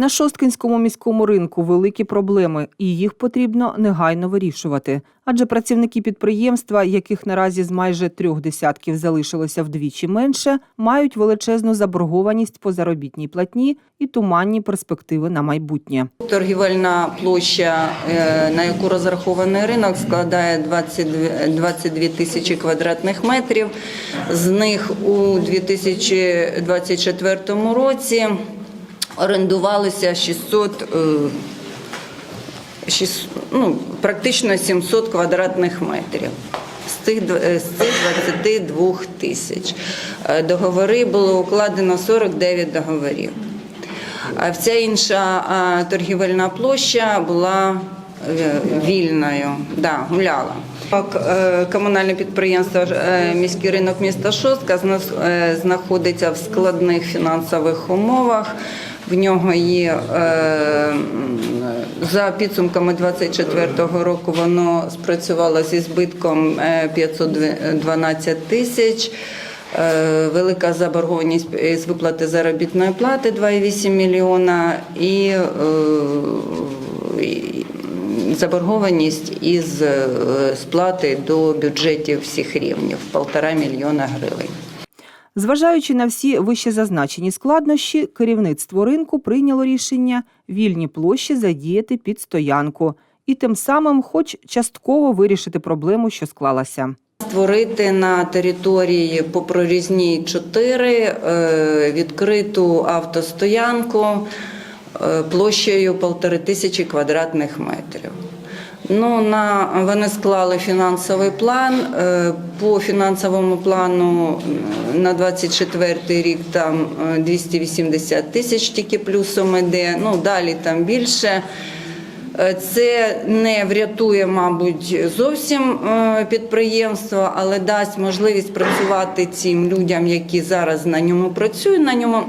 На Шосткинському міському ринку великі проблеми, і їх потрібно негайно вирішувати. Адже працівники підприємства, яких наразі з майже трьох десятків залишилося вдвічі менше, мають величезну заборгованість по заробітній платні і туманні перспективи на майбутнє. Торгівельна площа, е, на яку розрахований ринок, складає 22 22 тисячі квадратних метрів. З них у 2024 році орендувалося 600, е, ну, практично 700 квадратних метрів. З цих, е, з цих 22 тисяч. Е, Договори було укладено 49 договорів. А вся інша торгівельна площа була е, вільною, да, гуляла. Е, Комунальне підприємство е, міський ринок міста Шостка е, знаходиться в складних фінансових умовах. В нього є е, за підсумками 24-го року воно спрацювало зі збитком е, 512 тисяч. Е, Велика заборгованість з виплати заробітної плати 2,8 мільйона і е, заборгованість із е, сплати до бюджетів всіх рівнів 1,5 мільйона гривень. Зважаючи на всі вище зазначені складнощі, керівництво ринку прийняло рішення вільні площі задіяти під стоянку і тим самим, хоч частково вирішити проблему, що склалася. Створити на території по прорізній 4 е, відкриту автостоянку е, площею полтори тисячі квадратних метрів. Ну, на, вони склали фінансовий план. Е, По фінансовому плану на 24 рік там е, 280 тисяч тільки плюсом іде. Ну, далі там більше. Е, Це не врятує, мабуть, зовсім е, підприємство, але дасть можливість працювати цим людям, які зараз на ньому працюють. На ньому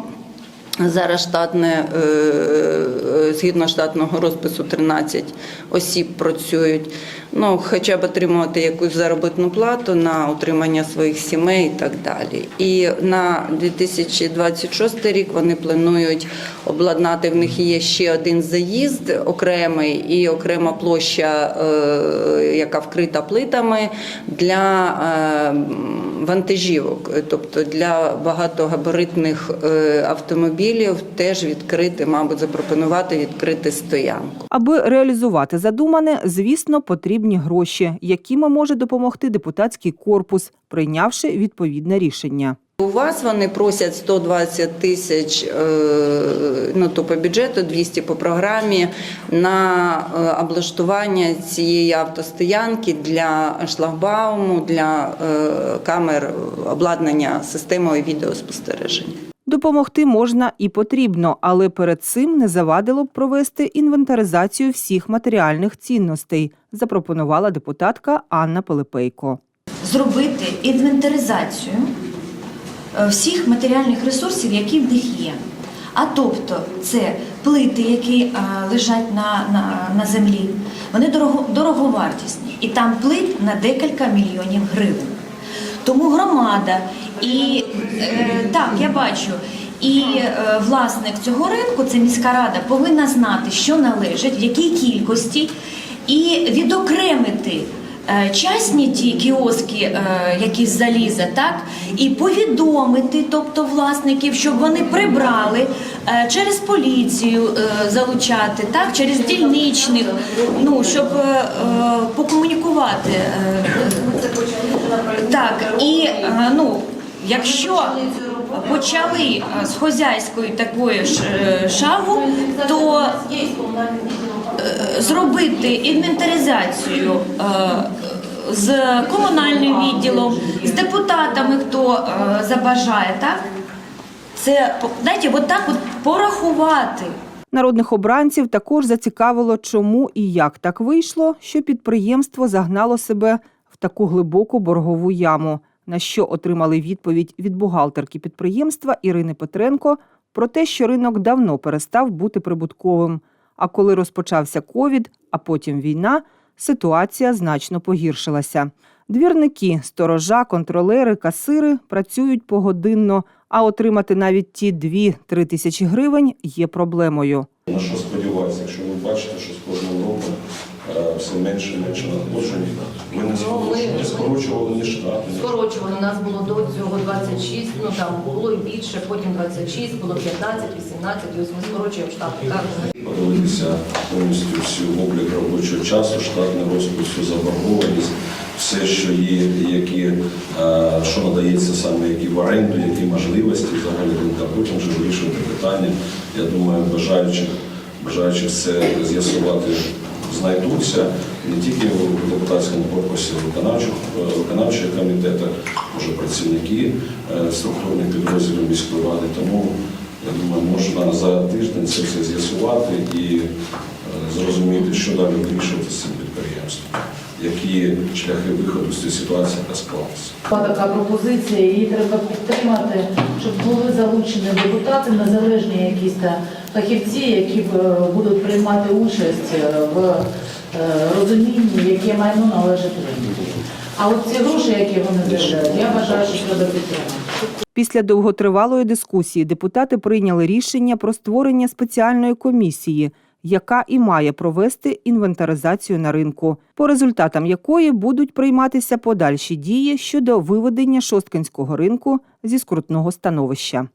зараз штатне, е, е, згідно штатного розпису, 13 осіб працюють. Ну, хоча б отримувати якусь заробітну плату на утримання своїх сімей і так далі. І на 2026 рік вони планують обладнати. В них є ще один заїзд окремий і окрема площа, е, яка вкрита плитами для е, вантажівок, тобто для багатогабаритних е, автомобілів теж відкрити, мабуть, запропонувати відкрити стоянку. Аби реалізувати задумане, звісно, потрібні гроші, якими може допомогти депутатський корпус, прийнявши відповідне рішення. У вас вони просять 120 тисяч, е, ну то по бюджету, 200 по програмі на е, облаштування цієї автостоянки для шлагбауму, для е, камер обладнання системою відеоспостереження. Допомогти можна і потрібно, але перед цим не завадило б провести інвентаризацію всіх матеріальних цінностей, запропонувала депутатка Анна Пилипейко. зробити інвентаризацію е, всіх матеріальних ресурсів, які в них є. А тобто це плити, які е, лежать на, на, на землі, вони дорого, дороговартісні, і там плит на декілька мільйонів гривень. Тому громада і е, так, я бачу. І е, власник цього ринку, це міська рада, повинна знати, що належить, в якій кількості, і відокремити е, частні ті кіоски, е, які з заліза, так, і повідомити, тобто власників, щоб вони прибрали е, через поліцію е, залучати, так, через дільничних, ну, щоб е, е, покомунікувати. е, так, і е, ну, якщо почали е, з хозяйської такої ж е, шагу, то е, зробити інвентаризацію е, з комунальним відділом, з депутатами, хто е, забажає, так? Це знаєте, от так от порахувати. Народних обранців також зацікавило, чому і як так вийшло, що підприємство загнало себе таку глибоку боргову яму, на що отримали відповідь від бухгалтерки підприємства Ірини Петренко про те, що ринок давно перестав бути прибутковим. А коли розпочався ковід, а потім війна, ситуація значно погіршилася. Двірники, сторожа, контролери, касири працюють погодинно, а отримати навіть ті 2-3 тисячі гривень є проблемою. На сподіватися, якщо ви бачите, що з кожним роком е, все менше і менше надходжень, ви не скорочували, скорочували ні штати, Скорочували. У нас було до цього 26, ну там було і більше, потім 26, було 15, 18, і ось ми скорочуємо штати. Подивитися повністю всю облік робочого часу, штатний розпис, всю заборгованість, все, що є, які, е, що надається саме, які в оренду, які можливості взагалі ринка. Потім вже вирішувати питання. Я думаю, бажаючих, бажаючих це з'ясувати знайдуться не тільки в депутатському корпусі, виконавчих, е, виконавчих комітетах, може працівники е, структурних підрозділів міської ради. Тому я думаю, можна за тиждень це все з'ясувати і е, зрозуміти, що далі вирішувати з цим підприємством, які шляхи виходу з цієї ситуації, яка склалася. Така пропозиція, її треба підтримати, щоб були залучені депутати, незалежні якісь та фахівці, які е, будуть приймати участь е, в е, розумінні, яке майно належить ринку. А от ці гроші, які вони заявляють, я вважаю, що треба підтримати. Після довготривалої дискусії депутати прийняли рішення про створення спеціальної комісії, яка і має провести інвентаризацію на ринку, по результатам якої будуть прийматися подальші дії щодо виведення шосткинського ринку зі скрутного становища.